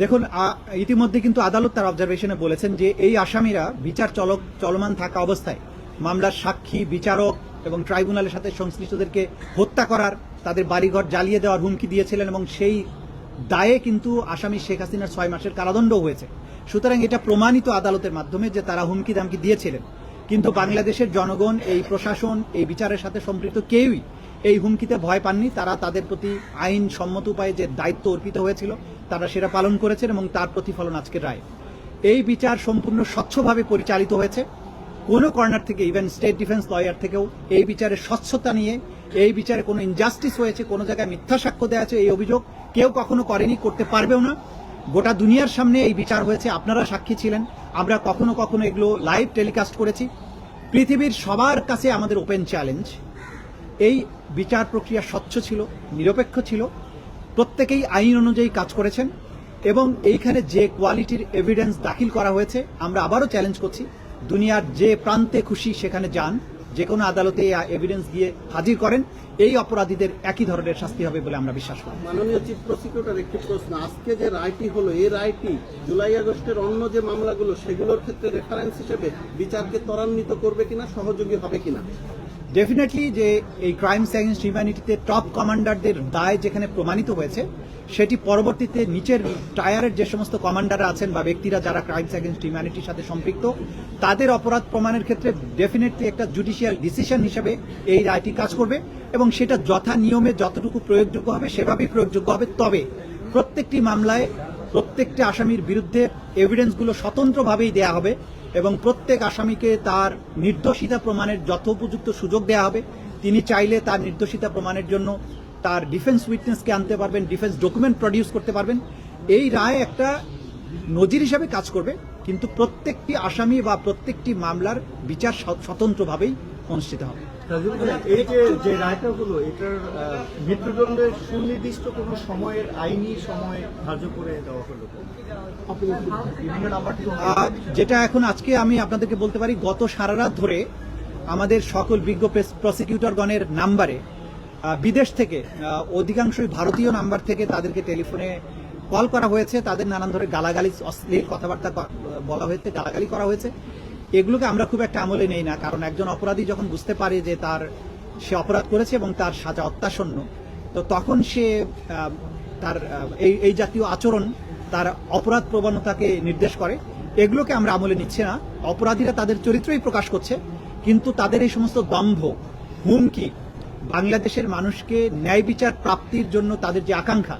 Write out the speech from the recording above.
দেখুন ইতিমধ্যে কিন্তু আদালত তার অবজারভেশনে বলেছেন যে এই আসামিরা বিচার চলক, চলমান থাকা অবস্থায় মামলার সাক্ষী, বিচারক এবং ট্রাইব্যুনালের সাথে সংশ্লিষ্টদেরকে হত্যা করার, তাদের বাড়িঘর জ্বালিয়ে দেওয়ার হুমকি দিয়েছিলেন এবং সেই দায়ে কিন্তু আসামি শেখ হাসিনার ছয় মাসের কারাদণ্ড হয়েছে। সুতরাং এটা প্রমাণিত আদালতের মাধ্যমে যে তারা হুমকি দামকি দিয়েছিলেন। কিন্তু বাংলাদেশের জনগণ, এই প্রশাসন, এই বিচারের সাথে সম্পৃক্ত কেউই এই হুমকিতে ভয় পাননি। তারা তাদের প্রতি আইন সম্মত উপায়ে যে দায়িত্ব অর্পিত হয়েছিল তারা সেটা পালন করেছেন এবং তার প্রতিফলন আজকের রায়। এই বিচার সম্পূর্ণ স্বচ্ছভাবে পরিচালিত হয়েছে। কোনো কর্নার থেকে ইভেন স্টেট ডিফেন্স লয়ার থেকেও এই বিচারের স্বচ্ছতা নিয়ে, এই বিচারে কোনো ইনজাস্টিস হয়েছে, কোনো জায়গায় মিথ্যা সাক্ষ্য দেওয়া আছে, এই অভিযোগ কেউ কখনো করেনি, করতে পারবেও না। গোটা দুনিয়ার সামনে এই বিচার হয়েছে, আপনারা সাক্ষী ছিলেন। আমরা কখনো কখনো এগুলো লাইভ টেলিকাস্ট করেছি। পৃথিবীর সবার কাছে আমাদের ওপেন চ্যালেঞ্জ এই বিচার প্রক্রিয়া স্বচ্ছ ছিল, নিরপেক্ষ ছিল। প্রত্যেকেই আইন অনুযায়ী কাজ করেছেন এবং এইখানে যে কোয়ালিটির এভিডেন্স দাখিল করা হয়েছে, আমরা আবারও চ্যালেঞ্জ করছি, দুনিয়ার যে প্রান্তে খুশি সেখানে যান, যে কোনো আদালতে এভিডেন্স দিয়ে হাজির করেন, এই অপরাধীদের একই ধরনের শাস্তি হবে বলে আমরা বিশ্বাস করি। মাননীয় চিফ প্রসিকিউটর একটি প্রশ্ন, আজকে যে রায়টি হলো, এই রায়টি জুলাই আগস্টের অন্য যে মামলাগুলো, সেগুলোর ক্ষেত্রে রেফারেন্স হিসেবে বিচারকে ত্বরান্বিত করবে কিনা, সহযোগী হবে কিনা? ডেফিনেটলি যে এই ক্রাইমস অ্যাগেন্স্ট হিউম্যানিটিতে টপ কমান্ডারদের দায় যেখানে প্রমাণিত হয়েছে, সেটি পরবর্তীতে নিচের টায়ারের যে সমস্ত কমান্ডাররা আছেন বা ব্যক্তিরা যারা ক্রাইমস অ্যাগেন্স্ট হিউম্যানিটির সাথে সম্পৃক্ত, তাদের অপরাধ প্রমাণের ক্ষেত্রে ডেফিনেটলি একটা জুডিশিয়াল ডিসিশন হিসেবে এই রায়টি কাজ করবে এবং সেটা যথা নিয়মে যতটুকু প্রয়োগযোগ্য হবে, সেভাবেই প্রয়োগযোগ্য হবে। তবে প্রত্যেকটি মামলায় প্রত্যেকটি আসামির বিরুদ্ধে এভিডেন্সগুলো স্বতন্ত্রভাবেই দেয়া হবে এবং প্রত্যেক আসামিকে তার নির্দোষিতা প্রমাণের যথোপযুক্ত সুযোগ দেওয়া হবে। তিনি চাইলে তার নির্দোষিতা প্রমাণের জন্য তার ডিফেন্স উইটনেসকে আনতে পারবেন ডিফেন্স ডকুমেন্ট প্রডিউস করতে পারবেন। এই রায় একটা নজির হিসাবে কাজ করবে, কিন্তু প্রত্যেকটি আসামি বা প্রত্যেকটি মামলার বিচার স্বতন্ত্রভাবেই অনুষ্ঠিত হবে। যে এটার মৃত্যুদণ্ডের সুনির্দিষ্ট সময়ের আইনি সময় ধার্য করে দেওয়া হলো। যেটা এখন আজকে আমি আপনাদেরকে বলতে পারি, গত সারা রাত ধরে আমাদের সকল বিজ্ঞ প্রসিকিউটরগণের নাম্বারে বিদেশ থেকে অধিকাংশই ভারতীয় নাম্বার থেকে তাদেরকে টেলিফোনে কল করা হয়েছে। তাদের নানান ধরনের গালাগালি অশ্লীল কথাবার্তা বলা হয়েছে, গালাগালি করা হয়েছে। এগুলোকে আমরা খুব একটা আমলে নেই না, কারণ একজন অপরাধী যখন বুঝতে পারে যে তার, সে অপরাধ করেছে এবং তার সাজা অত্যাসন্ন, তো তখন সে তার এই এই জাতীয় আচরণ, তার অপরাধ প্রবণতাকে নির্দেশ করে। এগুলোকে আমরা আমলে নিচ্ছি না। অপরাধীরা তাদের চরিত্রই প্রকাশ করছে, কিন্তু তাদের এই সমস্ত দম্ভ হুমকি, বাংলাদেশের মানুষকে ন্যায় বিচার প্রাপ্তির জন্য তাদের যে আকাঙ্ক্ষা